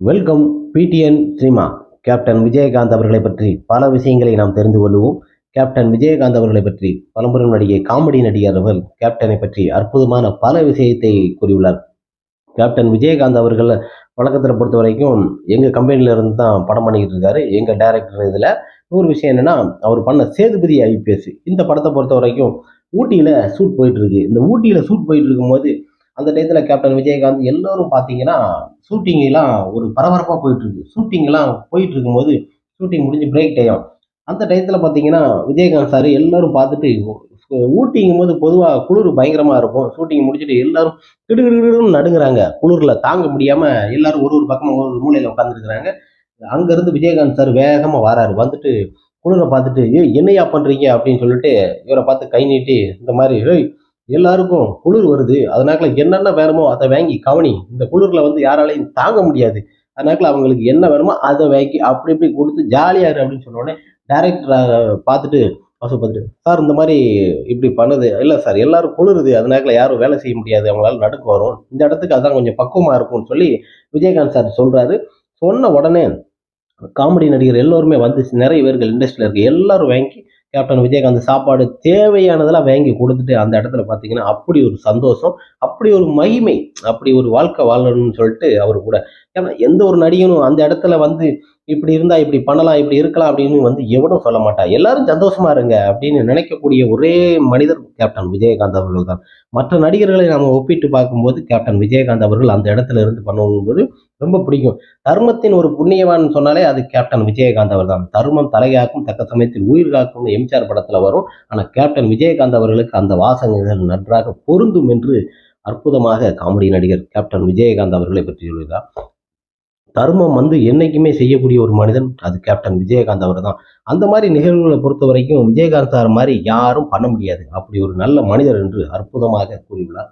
Welcome PTN cinema captain Vijayakanth அவர்களை பற்றி பல விஷயங்களை நாம் தெரிந்து கொள்வோம் கேப்டன் விஜயகாந்த் அவர்களை பற்றி பலம்பெரும் நடிகை காமெடி நடிகர் அவர் கேப்டனை பற்றி அற்புதமான பல விஷயத்தை கூறியுள்ளார். கேப்டன் விஜயகாந்த் அவர்கள் வழக்கத்தில் பொறுத்த வரைக்கும் எங்கள் கம்பெனியில் இருந்து தான் படம் பண்ணிக்கிட்டு இருக்காரு. எங்கள் டைரக்டர் இதில் நூறு விஷயம் என்னென்னா அவர் பண்ண சேதுபதி ஐபிஎஸ் இந்த படத்தை பொறுத்த வரைக்கும் ஊட்டியில் ஷூட் போயிட்டுருக்கு இந்த ஊட்டியில் ஷூட் போயிட்டு இருக்கும்போது அந்த டயத்தில் கேப்டன் விஜயகாந்த் எல்லோரும் பார்த்தீங்கன்னா ஷூட்டிங்கெல்லாம் ஒரு பரபரப்பாக போயிட்டுருக்கு. ஷூட்டிங்கெல்லாம் ஷூட்டிங்லாம் போயிட்டு இருக்கும்போது ஷூட்டிங் முடிஞ்சு பிரேக் டைம் அந்த டயத்தில் பார்த்தீங்கன்னா விஜயகாந்த் சார் எல்லோரும் பார்த்துட்டு ஊட்டிங்கும் போது பொதுவாக குளிர் பயங்கரமாக இருக்கும். ஷூட்டிங் முடிச்சுட்டு எல்லாரும் திடுகிடுன்னு நடுங்குறாங்க. குளிரில் தாங்க முடியாமல் எல்லாரும் ஒரு ஒரு பக்கமாக ஒரு ஒரு மூலையில் உட்காந்துருக்குறாங்க அங்கேருந்து விஜயகாந்த் சார் வேகமாக வராரு. வந்துட்டு குளிரை பார்த்துட்டு ஏய் என்னையா பண்ணுறீங்க அப்படின்னு சொல்லிட்டு இவரை பார்த்து கை நீட்டி இந்த மாதிரி ஏய் எல்லாருக்கும் குளிர் வருது. அதனால என்னென்ன வேணுமோ அதை வாங்கி கவனி. இந்த குளிர்ல வந்து யாராலையும் தாங்க முடியாது. அதனால அவங்களுக்கு என்ன வேணுமோ அதை வாங்கி அப்படி இப்படி கொடுத்து ஜாலியா இரு அப்படின்னு சொன்னோடனே டேரக்டர் பார்த்துட்டு அவசர பார்த்துட்டு சார் இந்த மாதிரி இப்படி பண்ணுது. இல்லை சார் எல்லாரும் குளிருது. அதனால யாரும் வேலை செய்ய முடியாது. அவங்களால நடுக்கு வரும். இந்த இடத்துக்கு அதான் கொஞ்சம் பக்குவமா இருக்கும்னு சொல்லி விஜயகாந்த் சார் சொல்றாரு. சொன்ன உடனே காமெடி நடிகர் எல்லோருமே வந்து நிறைய பேர்கள் இண்டஸ்ட்ரியில் இருக்க. எல்லாரும் வாங்கி கேப்டன் விஜயகாந்த் சாப்பாடு தேவையானதெல்லாம் வாங்கி கொடுத்துட்டு அந்த இடத்துல பார்த்தீங்கன்னா அப்படி ஒரு சந்தோஷம் அப்படி ஒரு மகிமை அப்படி ஒரு வாழ்க்கை வாழணும்னு சொல்லிட்டு அவர் கூட. ஏன்னா எந்த ஒரு நடிகனும் அந்த இடத்துல வந்து இப்படி இருந்தால் இப்படி பண்ணலாம் இப்படி இருக்கலாம் அப்படின்னு வந்து எவனும் சொல்ல மாட்டா. எல்லாரும் சந்தோஷமா இருங்க அப்படின்னு நினைக்கக்கூடிய ஒரே மனிதர் கேப்டன் விஜயகாந்த் அவர்கள் தான். மற்ற நடிகர்களை நாம் ஒப்பிட்டு பார்க்கும்போது கேப்டன் விஜயகாந்த் அவர்கள் அந்த இடத்துல இருந்து பண்ணும்போது ரொம்ப பிடிக்கும். தர்மத்தின் ஒரு புண்ணியவான் சொன்னாலே அது கேப்டன் விஜயகாந்த் அவர் தான் தர்மம் தலையாக்கும் தக்க சமயத்தில் உயிர் காக்கும் எம்ஜிஆர் படத்துல வரும். ஆனால் கேப்டன் விஜயகாந்த் அவர்களுக்கு அந்த வாசகங்கள் நன்றாக பொருந்தும் என்று அற்புதமாக காமெடி நடிகர் கேப்டன் விஜயகாந்த் அவர்களை பற்றி சொல்கிறார் தர்மம் வந்து என்னைக்குமே செய்யக்கூடிய ஒரு மனிதன் அது கேப்டன் விஜயகாந்த் அவர் தான் அந்த மாதிரி நிகழ்வுகளை பொறுத்த வரைக்கும் விஜயகாந்த் சார் மாதிரி யாரும் பண்ண முடியாது அப்படி ஒரு நல்ல மனிதர் என்று அற்புதமாக கூறியுள்ளார்